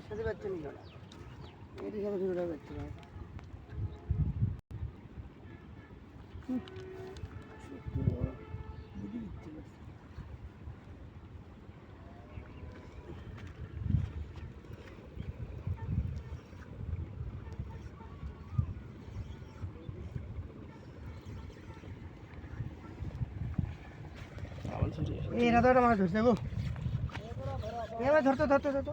এটার সাথে বাচ্চা নিল না সাথে ভিডিওটা বাচ্চা না। এই না তো মাছ ধরছে গো। এবার ধরতো ধরতো ধরতো।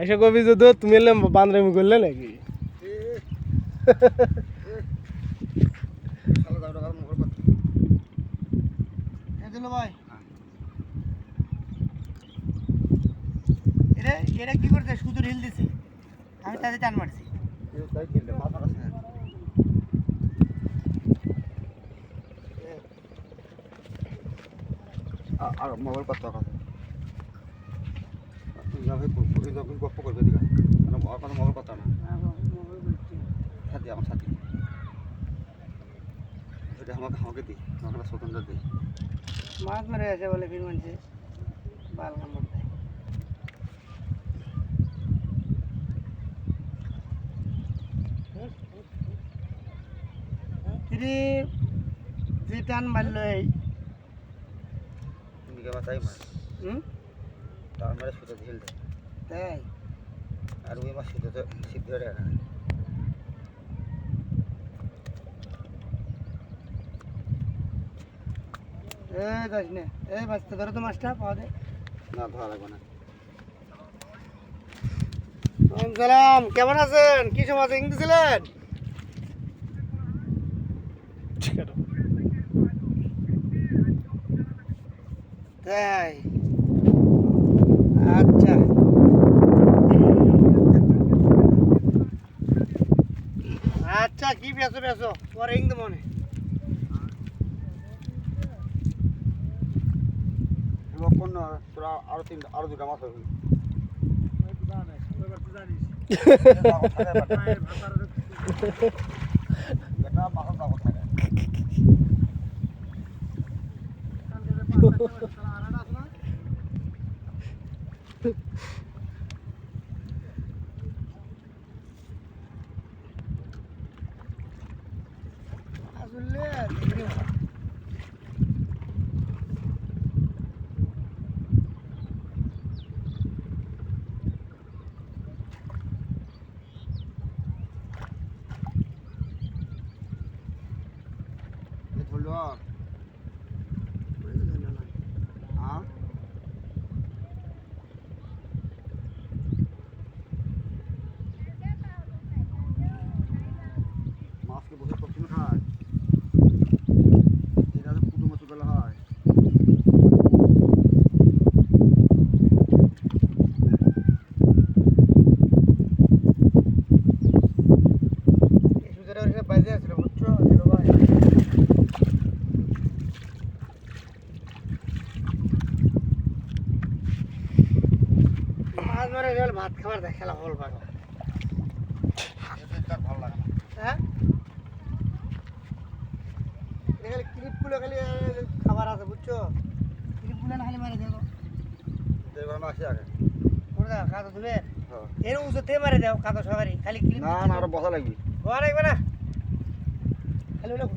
এসে কবি যে দো তুমি এলে বান্দরামি করলে নাকি? ভাই এটা এটা কি করতে শুধু ঢিল দিছে। আমি তাতে টান মারছি। আর মোবাইল কত টাকা গপ্প করবে দিকা কোনো মোবাইল কত না। সাথে আমার সাথে। এটা আমাকে আমাকে দিই আমাকে স্বতন্ত্র দিই মাছ মেরে আছে বলে ফির মানছে? বাল নম্বর দেয়। ফিরি যে টান মারলো এই। দিকে তাই মার? হুম? তার সুতো ঢিল দেয়। তাই? আর ওই মাছ যাস নে। এই বাঁচতে ধরো তো মাছটা পাওয়া যায়। না ধরা লাগবে না। সালাম কেমন আছেন? কি সমাজ ইংলিশ ছিলেন? ঠিক আছে। তাই। আচ্ছা। আচ্ছা কি বেসো বেসো পরে ইং মনে আরও তিন আরও দুটা মাছ হবে। এটা মাছ দাম থাকে আসলে দেখি ধরলো হ্যাঁ মাছকে বসে সবসময় খায় এটা তো পুটু মাছ বেলা হয় এই বুঝছ ভাই মাছ ধরে গেল ভাত খাবার দেখ খেলা হল এটা ভালো লাগে না হ্যাঁ এখানে ক্লিপগুলো খালি খাবার আছে বুঝছ ক্লিপগুলো না খালি মারে দেখো দেখবার মাসি আগে করে দাও কাদো হ্যাঁ। এর উঁচু তে মারে দাও কাদো সবারই খালি ক্লিপ না না আরও বসা লাগবে হওয়া লাগবে না Dale una.